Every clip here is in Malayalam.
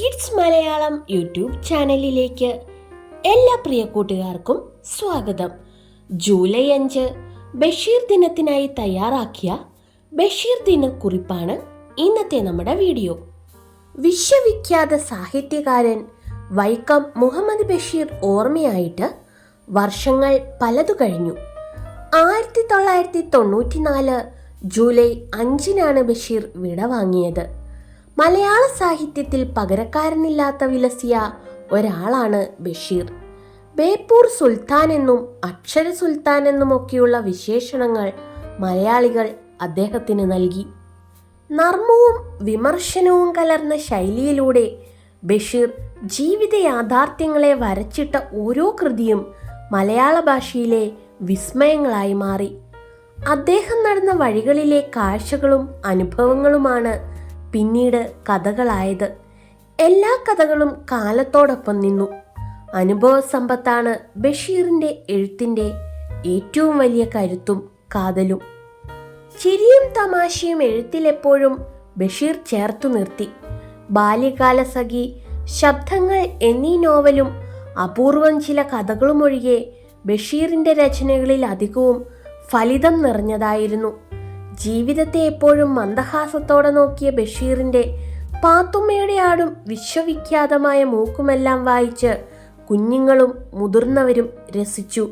കിഡ്സ് മലയാളം യൂട്യൂബ് ചാനലിലേക്ക് എല്ലാ പ്രിയ കൂട്ടുകാർക്കും സ്വാഗതം. ജൂലൈ അഞ്ച് ബഷീർ ദിനത്തിനായി തയ്യാറാക്കിയ ബഷീർ ദിന കുറിപ്പാണ് ഇന്നത്തെ നമ്മുടെ വീഡിയോ. വിശ്വവിഖ്യാത സാഹിത്യകാരൻ വൈക്കം മുഹമ്മദ് ബഷീർ ഓർമ്മയായിട്ട് വർഷങ്ങൾ പലതു കഴിഞ്ഞു. ആയിരത്തി തൊള്ളായിരത്തി തൊണ്ണൂറ്റിനാല് ജൂലൈ അഞ്ചിനാണ് ബഷീർ വിടവാങ്ങിയത്. മലയാള സാഹിത്യത്തിൽ പകരക്കാരനില്ലാത്ത വിലസിയ ഒരാളാണ് ബഷീർ. ബേപ്പൂർ സുൽത്താൻ എന്നും അക്ഷര സുൽത്താൻ എന്നുമൊക്കെയുള്ള വിശേഷണങ്ങൾ മലയാളികൾ അദ്ദേഹത്തിന് നൽകി. നർമ്മവും വിമർശനവും കലർന്ന ശൈലിയിലൂടെ ബഷീർ ജീവിത യാഥാർത്ഥ്യങ്ങളെ വരച്ചിട്ട ഓരോ കൃതിയും മലയാള ഭാഷയിലെ വിസ്മയങ്ങളായി മാറി. അദ്ദേഹം നടന്ന വഴികളിലെ കാഴ്ചകളും അനുഭവങ്ങളുമാണ് പിന്നീട് കഥകളായത്. എല്ലാ കഥകളും കാലത്തോടൊപ്പം നിന്നു. അനുഭവ സമ്പത്താണ് ബഷീറിന്റെ എഴുത്തിന്റെ ഏറ്റവും വലിയ കരുത്തും കാതലും. ചിരിയും തമാശയും എഴുത്തിലെപ്പോഴും ബഷീർ ചേർത്തു നിർത്തി. ബാല്യകാല സഖി ശബ്ദങ്ങൾ എന്നീ നോവലും അപൂർവം ചില കഥകളുമൊഴികെ ബഷീറിന്റെ രചനകളിൽ അധികവും ഫലിതം നിറഞ്ഞതായിരുന്നു. ജീവിതത്തെ എപ്പോഴും മന്ദഹാസത്തോടെ നോക്കിയ ബഷീറിന്റെ പാത്തുമ്മയുടെ ആടും വിശ്വവിഖ്യാതമായ മൂക്കുമെല്ലാം വായിച്ച് കുഞ്ഞുങ്ങളും മുതിർന്നവരും രസിച്ചു.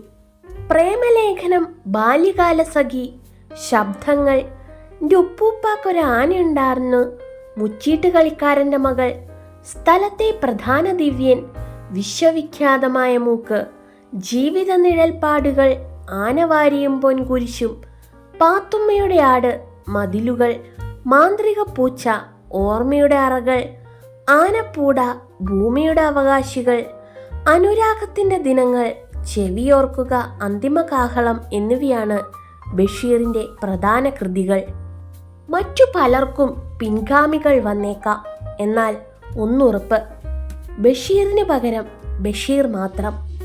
പ്രേമലേഖനം ബാല്യകാല സഖി ശബ്ദങ്ങൾ എന്റെ ഉപ്പൂപ്പാക്കൊരു ആനയുണ്ടായിരുന്നു മുച്ചീട്ട് കളിക്കാരന്റെ മകൾ സ്ഥലത്തെ പ്രധാന ദിവ്യൻ വിശ്വവിഖ്യാതമായ മൂക്ക് ജീവിത നിഴൽപ്പാടുകൾ ആനവാരിയും പൊൻകുരിശും പാത്തുമ്മയുടെ ആട് മതിലുകൾ മാന്ത്രിക പൂച്ച ഓർമ്മയുടെ അറകൾ ആനപ്പൂട ഭൂമിയുടെ അവകാശികൾ അനുരാഗത്തിന്റെ ദിനങ്ങൾ ചെവിയോർക്കുക അന്തിമ കാഹളം എന്നിവയാണ് ബഷീറിന്റെ പ്രധാന കൃതികൾ. മറ്റു പലർക്കും പിൻഗാമികൾ വന്നേക്കാം എന്നാൽ ഒന്നുറപ്പ്. ബഷീറിന് പകരം ബഷീർ മാത്രം.